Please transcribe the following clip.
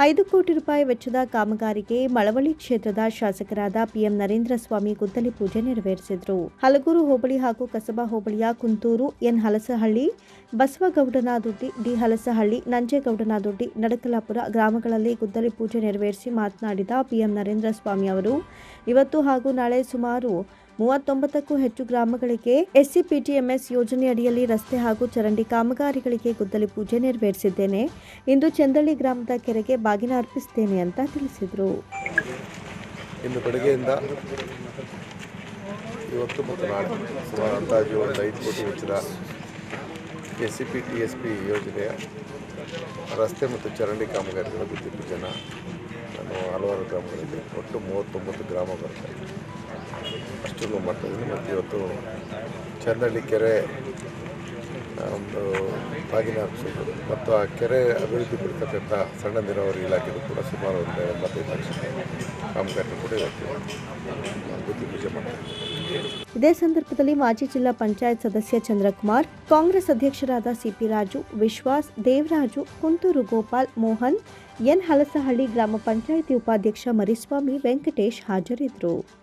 ಐದು ಕೋಟಿ ರೂಪಾಯಿ ವೆಚ್ಚದ ಕಾಮಗಾರಿಗೆ ಮಳವಳ್ಳಿ ಕ್ಷೇತ್ರದ ಶಾಸಕರಾದ ಪಿಎಂ ನರೇಂದ್ರ ಸ್ವಾಮಿ ಗುದ್ದಲಿ ಪೂಜೆ ನೆರವೇರಿಸಿದರು. ಹಲಗೂರು ಹೋಬಳಿ ಹಾಗೂ ಕಸಬಾ ಹೋಬಳಿಯ ಕುಂತೂರು ಎನ್ ಹಲಸಹಳ್ಳಿ ಬಸವಗೌಡನದೊಡ್ಡಿ ಡಿ ಹಲಸಹಳ್ಳಿ ನಂಜೇಗೌಡನದೊಡ್ಡಿ ನಡಕಲಾಪುರ ಗ್ರಾಮಗಳಲ್ಲಿ ಗುದ್ದಲಿ ಪೂಜೆ ನೆರವೇರಿಸಿ ಮಾತನಾಡಿದ ಪಿಎಂ ನರೇಂದ್ರ ಸ್ವಾಮಿ ಅವರು, ಇವತ್ತು ಹಾಗೂ ನಾಳೆ ಸುಮಾರು ಮೂವತ್ತೊಂಬತ್ತಕ್ಕೂ ಹೆಚ್ಚು ಗ್ರಾಮಗಳಿಗೆ ಎಸ್ಸಿಪಿಟಿಎಂಎಸ್ ಯೋಜನೆ ಅಡಿಯಲ್ಲಿ ರಸ್ತೆ ಹಾಗೂ ಚರಂಡಿ ಕಾಮಗಾರಿಗಳಿಗೆ ಗುದ್ದಲಿ ಪೂಜೆ ನೆರವೇರಿಸಿದ್ದೇನೆ. ಇಂದು ಚಂದಳ್ಳಿ ಗ್ರಾಮದ ಕೆರೆಗೆ ಬಾಗಿನ ಅರ್ಪಿಸುತ್ತೇನೆ ಅಂತ ತಿಳಿಸಿದರು. ಇಂದು ಬೆಳಗ್ಗೆಯಿಂದ ಇವತ್ತು ಮತ್ತು ನಾಳೆ ಸುಮಾರು ಅಂದಾಜು ಒಂದು ಐದು ಕೋಟಿ ವೆಚ್ಚದ S C P T S P ಯೋಜನೆಯ ರಸ್ತೆ ಮತ್ತು ಚರಂಡಿ ಕಾಮಗಾರಿಗಳ ಗುದ್ದಲಿ ಪೂಜೆನ ನಾನು ಹಲವಾರು ಗ್ರಾಮಗಳಲ್ಲಿ ಒಟ್ಟು ಮೂವತ್ತೊಂಬತ್ತು ಗ್ರಾಮ ಬರ್ತದೆ ಅಷ್ಟು ಮಾಡ್ತಾಯಿದ್ದೀನಿ ಮತ್ತು ಇವತ್ತು ಚಂದಳ್ಳಿ ಕೆರೆ ಒಂದು ಬಾಗಿನ ಹಾಕ್ಸೋದು ಮತ್ತು ಆ ಕೆರೆ ಅಭಿವೃದ್ಧಿ ಪಡಿತಕ್ಕಂಥ ಸಣ್ಣ ನೀರಾವರಿ ಇಲಾಖೆದು ಕೂಡ ಸುಮಾರು ಒಂದು ಎಂಬತ್ತೈದು ಲಕ್ಷ ಕಾಮಗಾರಿ ಕೂಡ ಇವತ್ತು ಇದೇ ಸಂದರ್ಭದಲ್ಲಿ ಮಾಜಿ ಜಿಲ್ಲಾ ಪಂಚಾಯತ್ ಸದಸ್ಯ ಚಂದ್ರಕುಮಾರ್, ಕಾಂಗ್ರೆಸ್ ಅಧ್ಯಕ್ಷರಾದ ಸಿಪಿ ರಾಜು, ವಿಶ್ವಾಸ್, ದೇವರಾಜು, ಕುಂತೂರು ಗೋಪಾಲ್, ಮೋಹನ್, ಎನ್ ಹಲಸಹಳ್ಳಿ ಗ್ರಾಮ ಪಂಚಾಯಿತಿ ಉಪಾಧ್ಯಕ್ಷ ಮರಿಸ್ವಾಮಿ, ವೆಂಕಟೇಶ್ ಹಾಜರಿದ್ದರು.